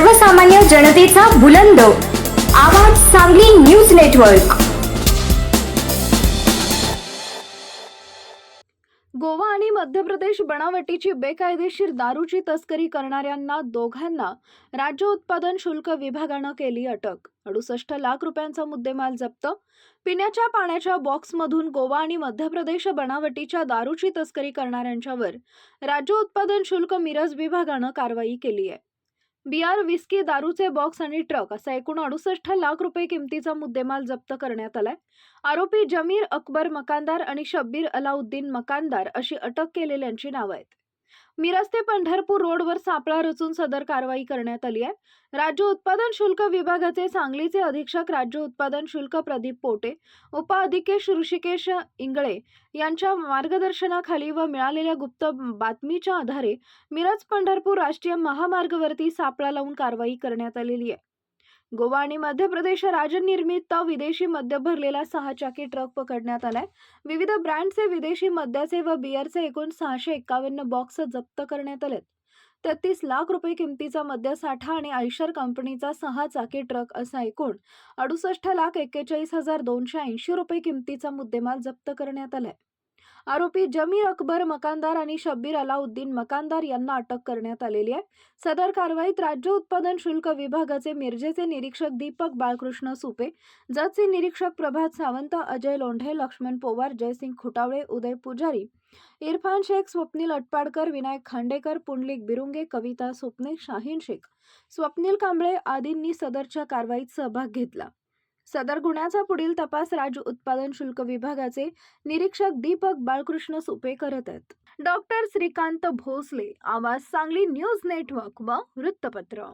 सर्वसामान्य जनतेचा बुलंद. आवाज सांगली न्यूज नेटवर्क. गोवा आणि मध्य प्रदेश बनावटीची बेकायदेशीर दारूची तस्करी करणाऱ्यांना दोघांना राज्य उत्पादन शुल्क विभागानं केली अटक. अडुसष्ट लाख रुपयांचा मुद्देमाल जप्त. पिण्याच्या पाण्याच्या बॉक्समधून गोवा आणि मध्य प्रदेश बनावटीच्या दारूची तस्करी करणाऱ्यांच्यावर राज्य उत्पादन शुल्क मिरज विभागानं कारवाई केली आहे बियार विस्की दारूचे बॉक्स आणि ट्रक असा एकूण अडुसष्ट लाख रुपये किमतीचा मुद्देमाल जप्त करण्यात आलाय. आरोपी जमीर अकबर मकानदार आणि शब्बीर अलाउद्दीन मकानदार अशी अटक केलेल्यांची नावं आहेत. मिरज ते पंढरपूर रोडवर सापळा रचून सदर कारवाई करण्यात आली आहे. राज्य उत्पादन शुल्क विभागाचे सांगलीचे अधीक्षक राज्य उत्पादन शुल्क प्रदीप पोटे उपअधिकेश ऋषिकेश इंगळे यांच्या मार्गदर्शनाखाली व मिळालेल्या गुप्त बातमीच्या आधारे मिरज पंढरपूर राष्ट्रीय महामार्गवरती सापळा लावून कारवाई करण्यात आलेली आहे. गोवा आणि मध्य प्रदेश राजनिर्मित विदेशी मद्य भरलेला सहा चाकी ट्रक पकडण्यात आलाय. विविध ब्रँडचे विदेशी मद्याचे व बियरचे एकूण सहाशे एकावन्न बॉक्स जप्त करण्यात आलेत. तेहतीस लाख रुपये किमतीचा मद्यसाठा आणि आयशर कंपनीचा सहा चाकी ट्रक असा एकूण अडुसष्ट लाख एक्केचाळीस हजार दोनशे ऐंशी रुपये किमतीचा मुद्देमाल जप्त करण्यात आलाय. आरोपी जमीर अकबर मकानदार आणि शब्बीर अलाउद्दीन मकानदार यांना अटक करण्यात आलेली आहे. सदर कारवाईत राज्य उत्पादन शुल्क विभागाचे मिरजेचे निरीक्षक दीपक बाळकृष्ण सुपे जतचे निरीक्षक प्रभात सावंत अजय लोंढे लक्ष्मण पोवार जयसिंग खुटावळे उदय पुजारी इरफान शेख स्वप्नील अटपाडकर विनायक खांडेकर पुंडलिक बिरुंगे कविता स्वप्ने शाहीन शेख स्वप्नील कांबळे आदींनी सदरच्या कारवाईत सहभाग घेतला. सदर गुन्ह्याचा पुढील तपास राज्य उत्पादन शुल्क विभागाचे निरीक्षक दीपक बाळकृष्ण सुपे करत आहेत. डॉक्टर श्रीकांत भोसले आवाज सांगली न्यूज नेटवर्क व वृत्तपत्र.